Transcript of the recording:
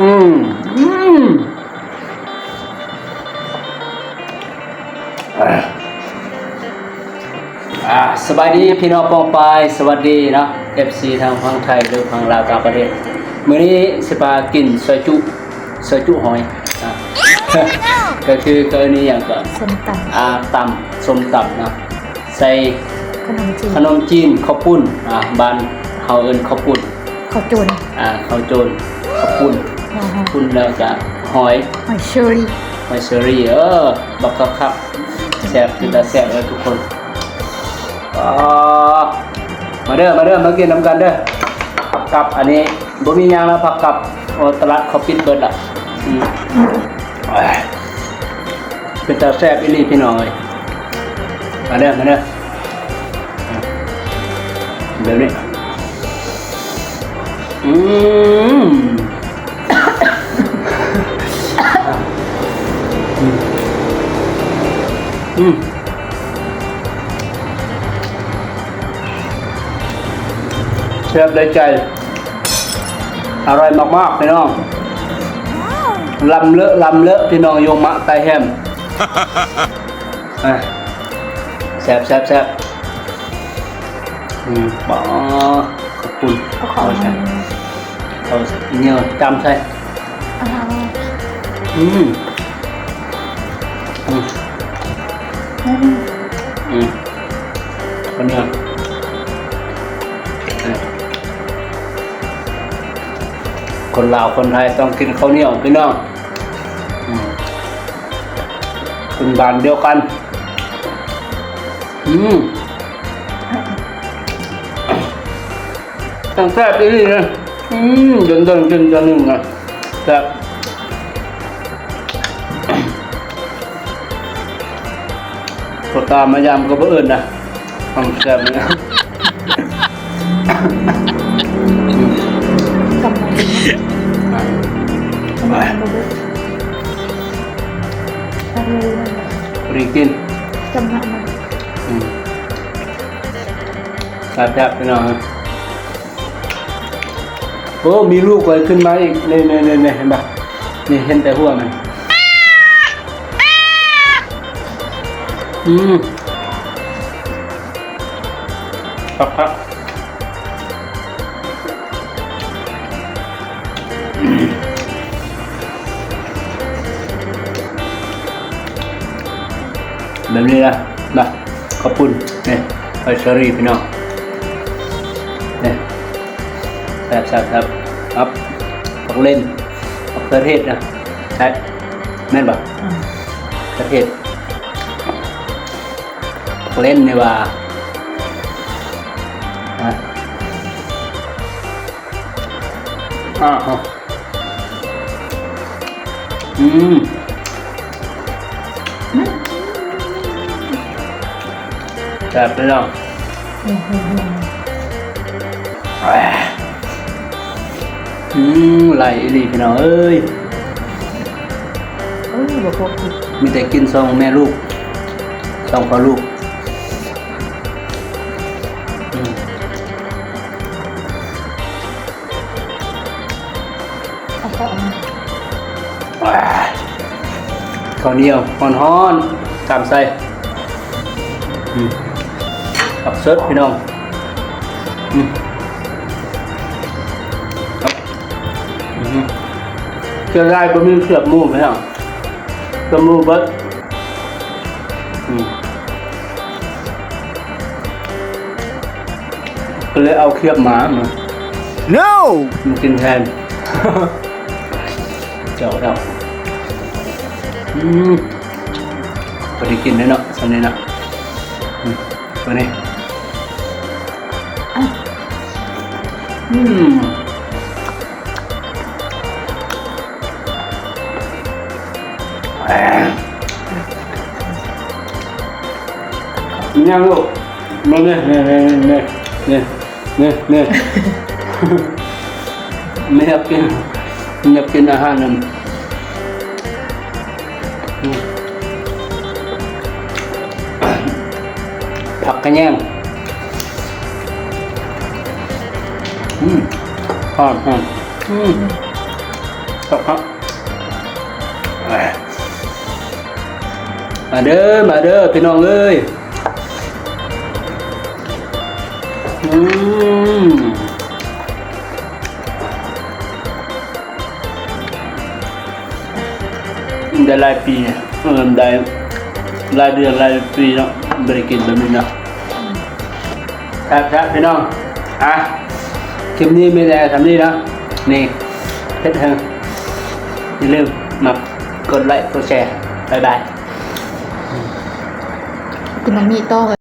อืม อืมอะอ่าสบายดีพี่น้องปองปายสวัสดีเนาะ FC ทางฝั่งไทยหรือฝั่งลาวต่างประเทศมื้อนี้สิปากินซอยจุซอยจุหอยอะก็คือกรณีอย่างก่อนส้มตอ่าตำส้มตำเนาะใส่ำข นมจีนขนมจีนข้าวปุ้นอ่าบ้านเฮาเอิ้นข้าวปุ้นข้าวจุนอ่าข้าวโจนข้าวปุ้นนะฮะปุ้นแล้วก็หอยหอยเชอรี่หอยเชอรี่เออบักครับครับแซ่บคือตาแซ่บเลยทุกคนอ่ามาเด้อมาเด้อมากินน้ำกันเด้อผักกับอันนี้บ่มีหยังแล้วผักกับโอ้ตลาดเขาปิดเบิดละอืมเอ้ยเป็นตาแซ่บอีหลีพี่น้องเอ้ยมาเด้อมาเด้ออะ แบบนี้อืมอืมเชฟได้ใจ อร่อยมากๆพี่น้องลำเลอะลำเลอะพี่น้องโยมะไตแฮมอะแซ่บแซ่บแซ่บ อืมปอขอบคุณก็ขาใส่เอาเนี่ยจำใส่อืมอืมอืมคนเนี้ยคนลาวคนไทยต้องกินข้าวเหนียวพี่น้องเป็นบานเดียวกัน อืม ตั้งแซ่บดีนะอืมจนจนจนจนหนึ่งนะแซ่บพอตามมายามก็บ่เอิญนะทำแซ่บเนี่ยกำลังดีนะกำลังดีอะไรนะพอดีกินกำลังมาอืมแซ่บๆพี่น้องฮะ โอ้มีลูกเลยขึ้นมาอีกนี่นี่นี่นี่เห็นปะนี่เห็นแต่หัวมันอืมครับครับแบบนี้นะนะขอบคุณนี่ไอเชอรี่พี่น้องนี่ แซ่บแซ่บแซ่บครับผักเล่นผักกระเทศนะใช่แม่นปะอ่ากระเทศผักเล่นนี่ว่าอะอ้าวอืมแซ่บพี่น้องอืม อืมอืมอืมไหลอีหลีพี่น้องเอ้ยเอ้ยบอกพวกผิดมีแต่กินซองแม่ลูกซองพ่อลูกอืมเอาเข้าเอามาข้าวเหนียวฮ้อนๆตามใส่อืมกับเซิร์ฟพี่น้อง อืม เชื่อได้ก็มีเสือบหมูไหมอะเสือบหมูเบิดอืมก็เลยเอาเคียบหมามา No! มันกินแทนเจ้าเราอืมพอดีกินได้เนาะสันนี้เนาะอืมตัวนี้อะอืม มยังลูกมาเนี่ยเนี่ยเนี่ยเนี่ยเนี่ยเนี่ยไม่อยากกินไม่อยากกินอาหารนั่นผักกระแยงอืมหอมหอมอืมขอบครับแหม่มาเด้อ มาเด้อ พี่น้องเอ้ย อืมได้หลายปีเนี่ยเออได้หลายเดือนหลายปีเนาะบริกินแบบนี้เนาะครับครับพี่น้องอะคลิปนี้มีแต่ทำนี้เนาะนี่เพชรเฮงอย่าลืมมากดไลค์กดแชร์บ๊ายบาย กินน้ำมีโต้